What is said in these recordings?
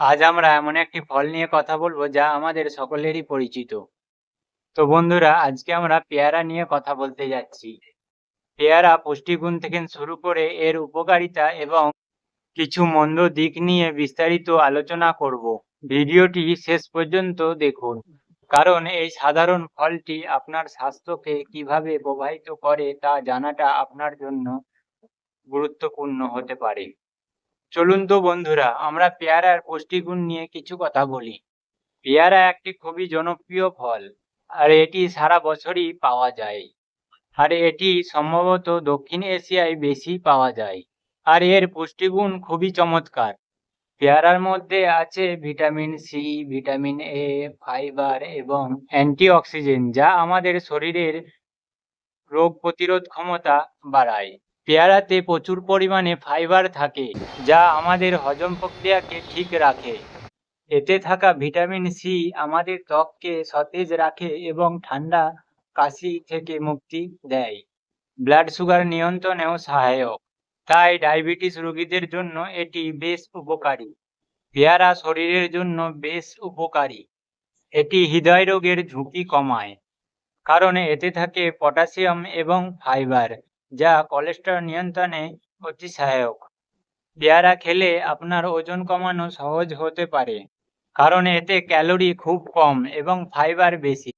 আজ আমরা এমন একটি ফল নিয়ে কথা বলব যা আমাদের সকলেরই পরিচিত। তো বন্ধুরা, আজকে আমরা পেয়ারা নিয়ে কথা বলতে যাচ্ছি। পেয়ারা পুষ্টিগুণ থেকে শুরু করে এর উপকারিতা এবং কিছু মন্দ দিক নিয়ে বিস্তারিত আলোচনা করব। ভিডিওটি শেষ পর্যন্ত দেখুন, কারণ এই সাধারণ ফলটি আপনার স্বাস্থ্যকে কীভাবে প্রভাবিত করে তা জানাটা আপনার জন্য গুরুত্বপূর্ণ হতে পারে। চলুন তো বন্ধুরা, আমরা পেয়ারার পুষ্টিগুণ নিয়ে কিছু কথা বলি। পেয়ারা একটি খুবই জনপ্রিয় ফল, আর এটি সারা বছরই পাওয়া যায়। আর এটি সম্ভবত দক্ষিণ এশিয়ায় বেশি পাওয়া যায়, আর এর পুষ্টিগুণ খুবই চমৎকার। পেয়ারার মধ্যে আছে vitamin C, vitamin A, fibre এবং অ্যান্টিঅক্সিডেন্ট, যা আমাদের শরীরের রোগ প্রতিরোধ ক্ষমতা বাড়ায়। পেয়ারাতে প্রচুর পরিমাণে ফাইবার থাকে, যা আমাদের হজম প্রক্রিয়াকে ঠিক রাখে। এতে থাকা ভিটামিন সি আমাদের ত্বককে সতেজ রাখে এবং ঠান্ডা, কাশি থেকে মুক্তি দেয়। ব্লাড সুগার নিয়ন্ত্রণেও সহায়ক। তাই ডায়াবেটিস রোগীদের জন্য এটি বেশ উপকারী। পেয়ারা শরীরের জন্য বেশ উপকারী। এটি হৃদয় রোগের ঝুঁকি কমায়, কারণ এতে থাকে পটাশিয়াম এবং ফাইবার। যা কোলেস্টেরল নিয়ন্ত্রণে অতি সহায়ক পেয়ারা খেলে আপনার ওজন কমানো সহজ হতে পারে, কারণ এতে ক্যালোরি খুব কম এবং ফাইবার বেশি।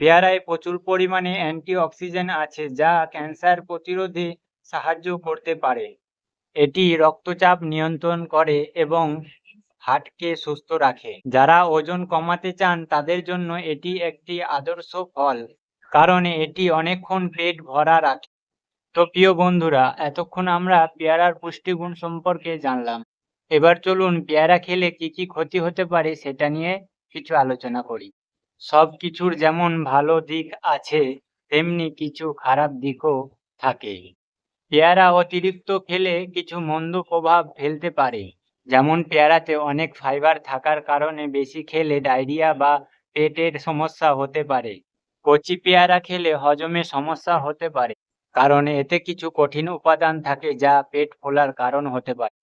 পেয়ারায় প্রচুর পরিমাণে অ্যান্টিঅক্সিডেন্ট আছে যা ক্যান্সার প্রতিরোধে সাহায্য করতে পারে। এটি রক্তচাপ নিয়ন্ত্রণ করে এবং হার্টকে সুস্থ রাখে। যারা ওজন কমাতে চান, তাদের জন্য এটি একটি আদর্শ ফল, কারণ এটি অনেকক্ষণ পেট ভরা রাখে। তো প্রিয় বন্ধুরা, এতক্ষণ আমরা পেয়ারার পুষ্টিগুণ সম্পর্কে জানলাম। এবার চলুন পেয়ারা খেলে কি কি ক্ষতি হতে পারে সেটা নিয়ে কিছু আলোচনা করি। সব কিছুর যেমন ভালো দিক আছে, তেমনি কিছু খারাপ দিকও থাকে। পেয়ারা অতিরিক্ত খেলে কিছু মন্দ প্রভাব ফেলতে পারে। যেমন পেয়ারাতে অনেক ফাইবার থাকার কারণে বেশি খেলে ডায়রিয়া বা পেটের সমস্যা হতে পারে। কচি পেয়ারা খেলে হজমে সমস্যা হতে পারে। কারণ এতে কিছু কঠিন উপাদান থাকে যা পেট ফোলার কারণ হতে পারে।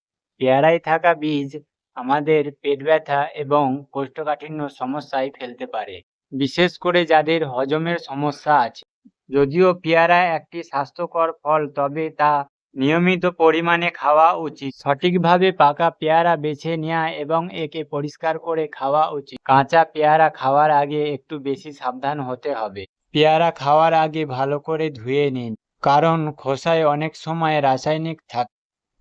পেয়ারায় থাকা বীজ আমাদের পেট ব্যথা এবং কোষ্ঠকাঠিন্য সমস্যায় ফেলতে পারে, বিশেষ করে যাদের হজমের সমস্যা আছে। যদিও পেয়ারা একটি স্বাস্থ্যকর ফল, তবে তা নিয়মিত পরিমাণে খাওয়া উচিত। সঠিকভাবে পাকা পেয়ারা বেছে নেওয়া এবং একে পরিষ্কার করে খাওয়া উচিত। কাঁচা পেয়ারা খাওয়ার আগে একটু বেশি সাবধান হতে হবে। পেয়ারা খাওয়ার আগে ভালো করে ধুয়ে নিন। কারণ খোসায় অনেক সময় রাসায়নিক থাকে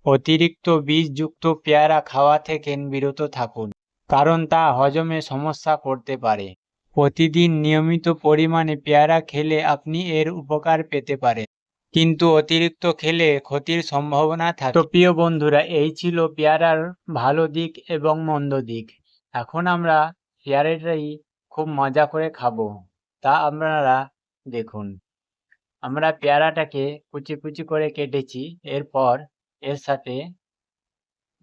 অতিরিক্ত বীজযুক্ত পেয়ারা খাওয়া থেকে বিরত থাকুন, কারণ তা হজমে সমস্যা করতে পারে। প্রতিদিন নিয়মিত পরিমাণে পেয়ারা খেলে আপনি এর উপকার পেতে পারেন, কিন্তু অতিরিক্ত খেলে ক্ষতির সম্ভাবনা থাকে। তো প্রিয় বন্ধুরা, এই ছিল পেয়ারার ভালো দিক এবং মন্দ দিক। এখন আমরা পেয়ারাটাই খুব মজা করে খাব, তা আপনারা দেখুন। আমরা পেয়ারাটাকে কুচি কুচি করে কেটেছি। এরপর এর সাথে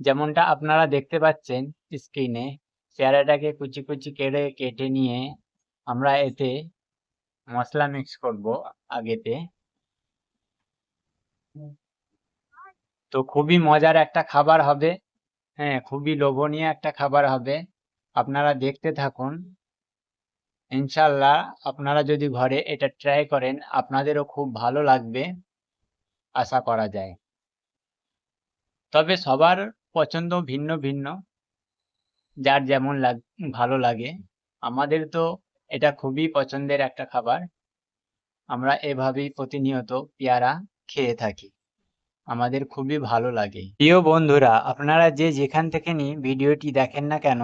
যেমনটা আপনারা দেখতে পাচ্ছেন স্ক্রিনে পেয়ারাটাকে কুচি কুচি কেটে কেটে নিয়ে আমরা এতে মশলা মিক্স করব আগেতে। তো খুবই মজার একটা খাবার হবে। হ্যাঁ খুবই লোভনীয় একটা খাবার হবে। আপনারা দেখতে থাকুন। ইনশাল্লাহ আপনারা যদি ঘরে এটা ট্রাই করেন, আপনাদেরও খুব ভালো লাগবে, আশা করা যায়। তবে সবার পছন্দ ভিন্ন ভিন্ন, যার যেমন ভালো লাগে। আমাদের তো এটা খুবই পছন্দের একটা খাবার। আমরা এভাবেই প্রতিনিয়ত পেয়ারা খেয়ে থাকি। আমাদের খুবই ভালো লাগে। প্রিয় বন্ধুরা, আপনারা যে যেখান থেকে নিয়ে ভিডিওটি দেখেন না কেন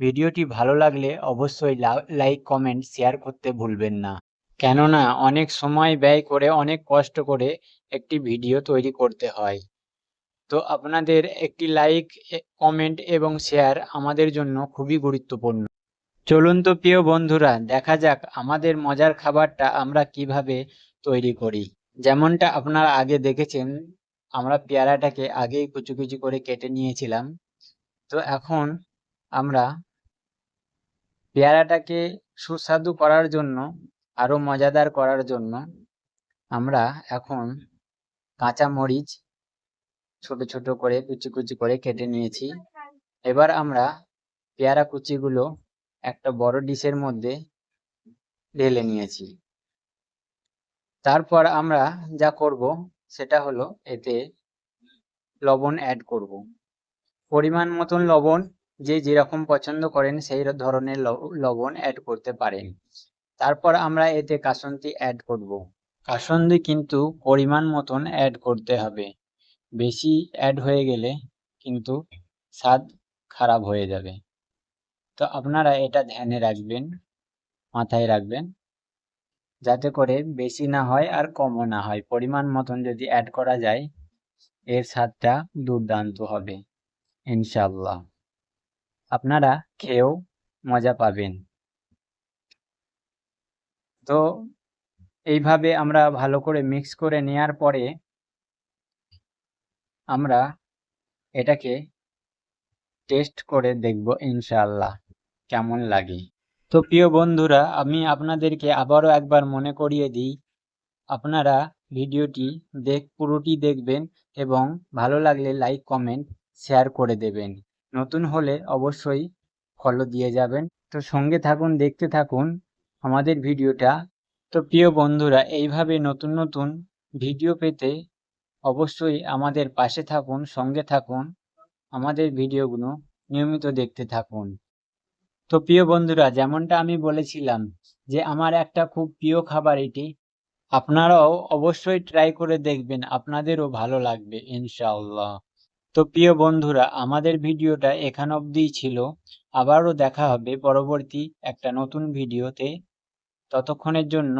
ভিডিওটি ভালো লাগলে অবশ্যই লাইক কমেন্ট শেয়ার করতে ভুলবেন না। কেননা অনেক সময় ব্যয় করে অনেক কষ্ট করে একটি ভিডিও তৈরি করতে হয়। তো আপনাদের একটি লাইক কমেন্ট এবং শেয়ার আমাদের জন্য খুবই গুরুত্বপূর্ণ। চলুন তো প্রিয় বন্ধুরা, দেখা যাক আমাদের মজার খাবারটা আমরা কীভাবে তৈরি করি। যেমনটা আপনারা আগে দেখেছেন, আমরা পেয়ারাটাকে আগেই কুচি কুচি করে কেটে নিয়েছিলাম। তো এখন আমরা পেয়ারাটাকে সুস্বাদু করার জন্য, আরও মজাদার করার জন্য আমরা এখন কাঁচা মরিচ ছোট ছোট করে, কুচি কুচি করে কেটে নিয়েছি। এবার আমরা পেয়ারা কুচিগুলো একটা বড় ডিশের মধ্যে ঢেলে নিয়েছি। তারপর আমরা যা করব সেটা হলো এতে লবণ অ্যাড করব। পরিমাণ মতন লবণ যে যেরকম পছন্দ করেন সেই ধরনের লবণ অ্যাড করতে পারেন। তারপর আমরা এতে কাসন্দি অ্যাড করব। কাসন্দি কিন্তু পরিমাণ মতন অ্যাড করতে হবে। বেশি অ্যাড হয়ে গেলে কিন্তু স্বাদ খারাপ হয়ে যাবে। তো আপনারা এটা ধ্যানে রাখবেন, মাথায় রাখবেন, যাতে করে বেশি না হয় আর কমও না হয়। পরিমাণ মতন যদি অ্যাড করা যায়, এর স্বাদটা দুর্দান্ত হবে ইনশাল্লাহ আপনারা খেয়েও মজা পাবেন। তো এইভাবে আমরা ভালো করে মিক্স করে নেয়ার পরে আমরা এটাকে টেস্ট করে দেখব ইনশাল্লাহ কেমন লাগে। তো প্রিয় বন্ধুরা, আমি আপনাদেরকে আবারও একবার মনে করিয়ে দিই, আপনারা ভিডিওটি দেখ, পুরোটি দেখবেন এবং ভালো লাগলে লাইক কমেন্ট শেয়ার করে দেবেন। নতুন হলে অবশ্যই ফলো দিয়ে যাবেন। তো সঙ্গে থাকুন, দেখতে থাকুন আমাদের ভিডিওটা। তো প্রিয় বন্ধুরা, এইভাবে নতুন নতুন ভিডিও পেতে অবশ্যই আমাদের পাশে থাকুন, সঙ্গে থাকুন আমাদের ভিডিওগুলো নিয়মিত দেখতে থাকুন। তো প্রিয় বন্ধুরা, যেমনটা আমি বলেছিলাম যে আমার একটা খুব প্রিয় খাবার এটি, আপনারাও অবশ্যই ট্রাই করে দেখবেন, আপনাদেরও ভালো লাগবে, ইনশাআল্লাহ। তো প্রিয় বন্ধুরা, আমাদের ভিডিওটা এখান অবধিই ছিল। আবারও দেখা হবে পরবর্তী একটা নতুন ভিডিওতে। ততক্ষণের জন্য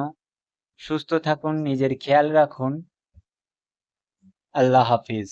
সুস্থ থাকুন, নিজের খেয়াল রাখুন। আল্লাহ হাফিজ।